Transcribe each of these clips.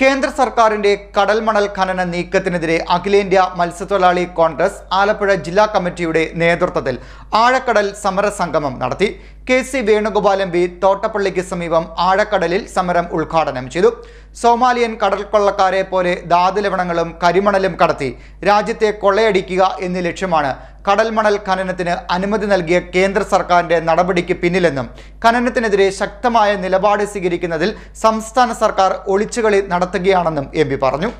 കേന്ദ്ര സർക്കാരിന്റെ കടൽ മണൽ ഖനന നീക്കത്തിനെതിരെ അഖിലേന്ത്യാ മത്സ്യത്തൊഴിലാളി കോൺഗ്രസ് ആലപ്പുഴ ജില്ലാ കമ്മിറ്റിയുടെ നേതൃത്വത്തിൽ ആഴക്കടൽ സമരസംഗമം നടത്തി. K C Venugopal M P തോട്ടപ്പള്ളിക്ക് സമീപം ആഴക്കടലിൽ സമരം ഉദ്ഘാടനം ചെയ്തു. സോമാലിയൻ കടൽ കൊള്ളക്കാരെ പോലെ ധാതുലവണങ്ങളും കരിമണലും കടത്തി രാജ്യത്തെ കൊള്ളയടിക്കുക എന്നീ ലക്ഷ്യമാണ് കടൽ മണൽ ഖനനത്തിന് അനുമതി നൽകിയ കേന്ദ്ര സർക്കാരിന്റെ നടപടിക്ക് പിന്നിലെന്നും ഖനനത്തിനെതിരെ ശക്തമായ നിലപാട് സ്വീകരിക്കുന്നതിൽ സംസ്ഥാന സർക്കാർ ഒളിച്ചുകളി നടത്തുകയാണെന്നും എം പറഞ്ഞു.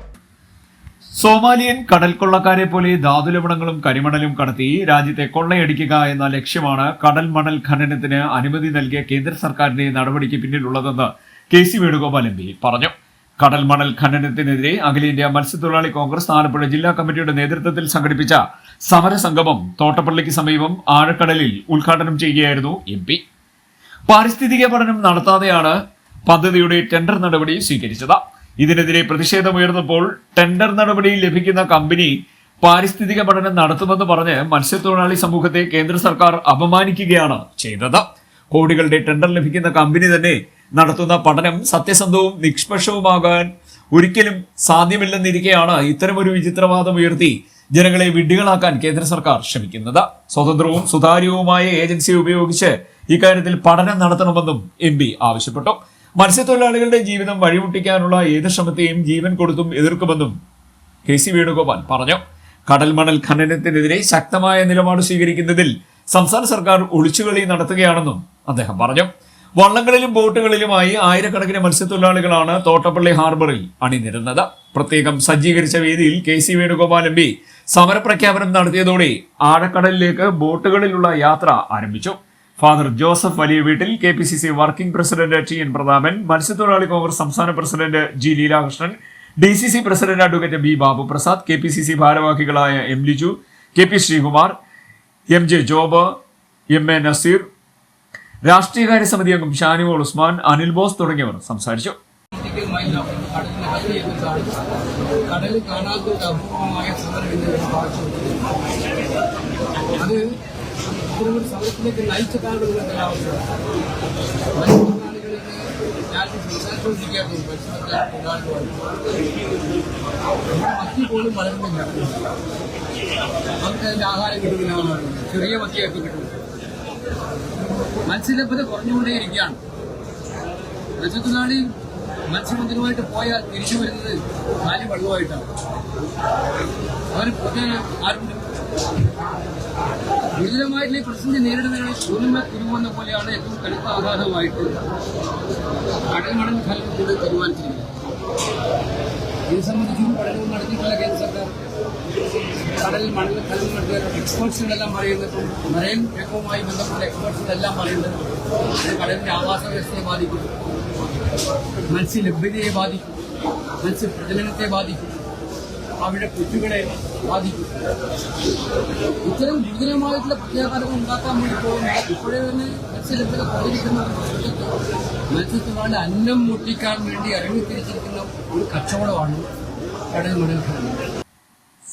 സോമാലിയൻ കടൽ കൊള്ളക്കാരെ പോലെ ധാതുലവണങ്ങളും കരിമണലും കടത്തി രാജ്യത്തെ കൊള്ളയടിക്കുക എന്ന ലക്ഷ്യമാണ് കടൽ മണൽ ഖനനത്തിന് അനുമതി നൽകിയ കേന്ദ്ര സർക്കാരിന്റെ നടപടിക്ക് പിന്നിലുള്ളതെന്ന് കെ സി വേണുഗോപാൽ എം പറഞ്ഞു. കടൽ മണൽ ഖനനത്തിനെതിരെ അഖിലേന്ത്യാ മത്സ്യത്തൊഴിലാളി കോൺഗ്രസ് ആലപ്പുഴ ജില്ലാ കമ്മിറ്റിയുടെ നേതൃത്വത്തിൽ സംഘടിപ്പിച്ച സമരസംഗമം തോട്ടപ്പള്ളിക്ക് സമീപം ആഴക്കടലിൽ ഉദ്ഘാടനം ചെയ്യുകയായിരുന്നു എം പി. പാരിസ്ഥിതിക പഠനം നടത്താതെയാണ് പദ്ധതിയുടെ ടെൻഡർ നടപടി സ്വീകരിച്ചത്. ഇതിനെതിരെ പ്രതിഷേധമുയർന്നപ്പോൾ ടെൻഡർ നടപടി ലഭിക്കുന്ന കമ്പനി പാരിസ്ഥിതിക പഠനം നടത്തുമെന്ന് പറഞ്ഞ് മത്സ്യത്തൊഴിലാളി സമൂഹത്തെ കേന്ദ്ര സർക്കാർ അപമാനിക്കുകയാണ് ചെയ്തത്. കോടികളുടെ ടെൻഡർ ലഭിക്കുന്ന കമ്പനി തന്നെ നടത്തുന്ന പഠനം സത്യസന്ധവും നിഷ്പക്ഷവുമാകാൻ ഒരിക്കലും സാധ്യമില്ലെന്നിരിക്കെയാണ് ഇത്തരമൊരു വിചിത്രവാദം ഉയർത്തി ജനങ്ങളെ വിഡ്ഢികളാക്കാൻ കേന്ദ്ര സർക്കാർ ശ്രമിക്കുന്നത്. സ്വതന്ത്രവും സുതാര്യവുമായ ഏജൻസിയെ ഉപയോഗിച്ച് ഇക്കാര്യത്തിൽ പഠനം നടത്തണമെന്നും എം ആവശ്യപ്പെട്ടു. മത്സ്യത്തൊഴിലാളികളുടെ ജീവിതം വഴിമുട്ടിക്കാനുള്ള ഏത് ശ്രമത്തെയും ജീവൻ കൊടുത്തും എതിർക്കുമെന്നും കെ സി വേണുഗോപാൽ പറഞ്ഞു. കടൽമണൽ ഖനനത്തിനെതിരെ ശക്തമായ നിലപാട് സ്വീകരിക്കുന്നതിൽ സംസ്ഥാന സർക്കാർ ഒളിച്ചുകളി നടത്തുകയാണെന്നും അദ്ദേഹം പറഞ്ഞു. വള്ളങ്ങളിലും ബോട്ടുകളിലുമായി ആയിരക്കണക്കിന് മത്സ്യത്തൊഴിലാളികളാണ് തോട്ടപ്പള്ളി ഹാർബറിൽ അണിനിരുന്നത്. പ്രത്യേകം സജ്ജീകരിച്ച വേദിയിൽ K C Venugopal M P സമരപ്രഖ്യാപനം നടത്തിയതോടെ ആഴക്കടലിലേക്ക് ബോട്ടുകളിലുള്ള യാത്ര ആരംഭിച്ചു. ഫാദർ ജോസഫ് വലിയ വീട്ടിൽ K P C C working president T N Prathapan മത്സ്യത്തൊഴിലാളി കോൺഗ്രസ് സംസ്ഥാന president G Leelakrishnan D C C president advocate B Babu Prasad K P C C ഭാരവാഹികളായ M Liju K P Sreekumar M J Job M A Naseer രാഷ്ട്രീയകാര്യ സമിതി അംഗം Shanimol Usman Anil boss തുടങ്ങിയവർ സംസാരിച്ചു. കാണാത്ത മത്തി പോലും വളരുന്നില്ല അവർക്ക് അതിന്റെ ആഹാരം കിട്ടുന്നില്ല ചെറിയ മത്തിയൊക്കെ കിട്ടും മത്സ്യലഭ്യത കുറഞ്ഞുകൊണ്ടേയിരിക്കുകയാണ്. മത്സ്യത്തൊഴിലാളി മത്സ്യബന്ധനവുമായിട്ട് പോയാൽ തിരിച്ചു വരുന്നത് കാലി വെള്ളമായിട്ടാണ്. അവർ പൊതുവെ ആരുണ്ട്? ഗുരുതരമായിട്ടുള്ള പ്രതിസന്ധി നേരിടുന്നതിനാണ് സൂര്യമ തിരുവെന്ന പോലെയാണ് ഏറ്റവും കടുത്ത ആഘാതമായിട്ട് കടൽ ഫലം കൂടി തീരുമാനിച്ചിരിക്കുന്നത്. ഇത് സംബന്ധിച്ചും പഠനവും നടത്തിയിട്ടുള്ള കേന്ദ്ര സർക്കാർ കടൽ മണൽ മറ്റു എല്ലാം പറയുന്നത് ഇപ്പം മറൈൻ രംഗവുമായി ബന്ധപ്പെട്ട എക്സ്പേർട്സുകളെല്ലാം പറയുന്നത് ഇത് കടലിന്റെ ആവാസ വ്യവസ്ഥയെ ബാധിക്കും. മത്സ്യലഭ്യതയെ ബാധിക്കും. മത്സ്യപ്രജനനത്തെ ബാധിക്കും. അവിടെ കുട്ടികളെ ബാധിക്കും. ഇത്തരം ഗുരുതരമായിട്ടുള്ള പ്രത്യാഘാതങ്ങൾ ഉണ്ടാക്കാൻ വേണ്ടി പോകുന്ന ഇപ്പോഴേ തന്നെ മത്സ്യലഭ്യത കുറഞ്ഞിരിക്കുന്ന. മത്സ്യത്തിനാണ്ട് അന്നം മുട്ടിക്കാൻ വേണ്ടി ഇറങ്ങിത്തിരിച്ചിരിക്കുന്ന ഒരു കച്ചവടമാണ് കടൽ മണൽ ഖനനം